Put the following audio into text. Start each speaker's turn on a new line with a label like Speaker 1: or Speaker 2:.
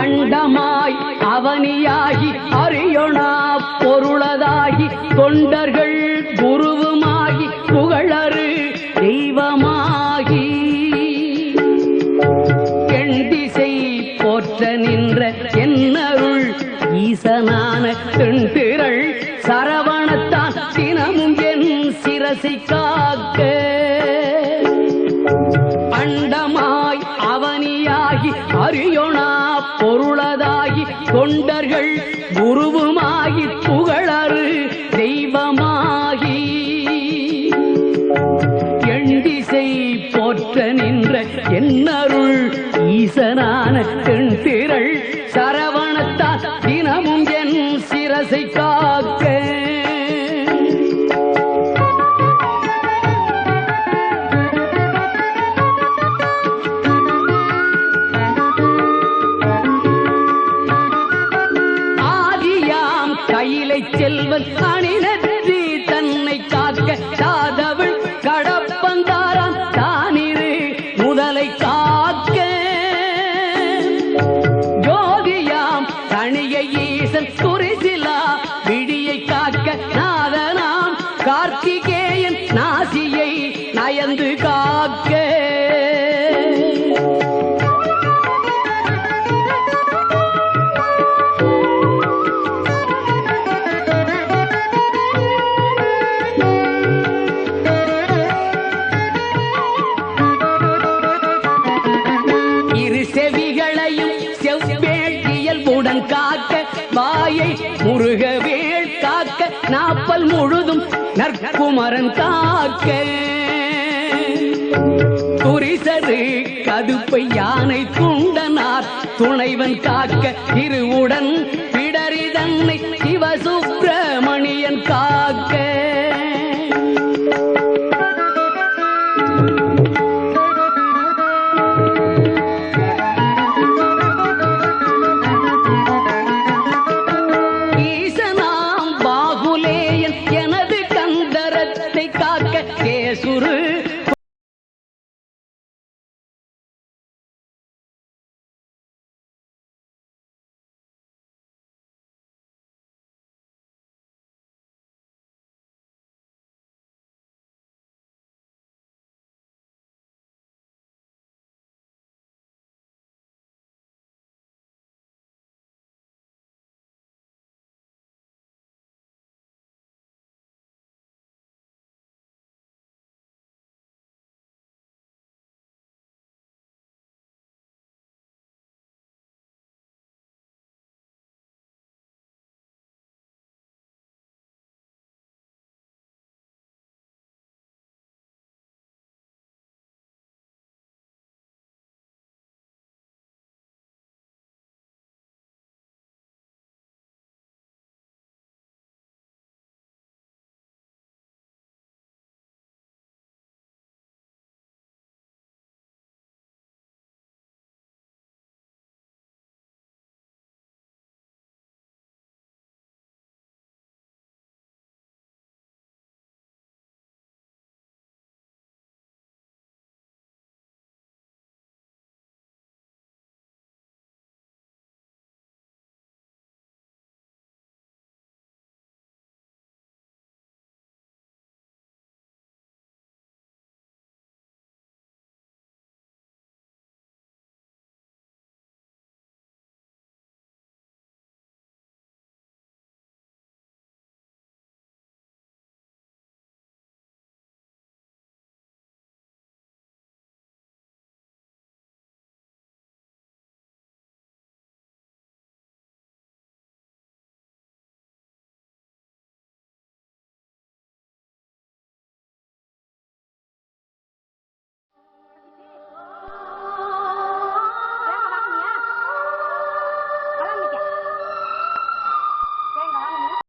Speaker 1: அண்டமாய் அவனியாகி அரியொணா பொருளதாகி தொண்டர்கள் குருவுமா புகழறு தெய்வமாகி எண் திசை போற்ற நின்ற என்னருள் ஈசனான தென்திரள் சரவணத்தான் தினமும் என் சிரசை காக்க. அண்டமாய் அவனியாகி அரியோனா பொருளதாகி தொண்டர்கள் குருவுமா செல்வன் அணிநற்றி தன்னை காக்க சாதவள் கடப்பந்தாராம் தானிரு முதலை காக்க. ஜோதியாம் தனிய ஈசன் குறிசிலா விடியை காக்க நாதனாம் கார்த்திகேயன் நாசியை நயந்து காக்க. செவிகளையும் செவ்வேட்டியல் உடன் காக்க வாயை முருகவேள் காக்க நாப்பல் முழுதும் நற்குமரன் காக்க. துரிசரு கதுப்பை யானை துண்டனார் துணைவன் காக்க திருவுடன் காக்க கேசுரு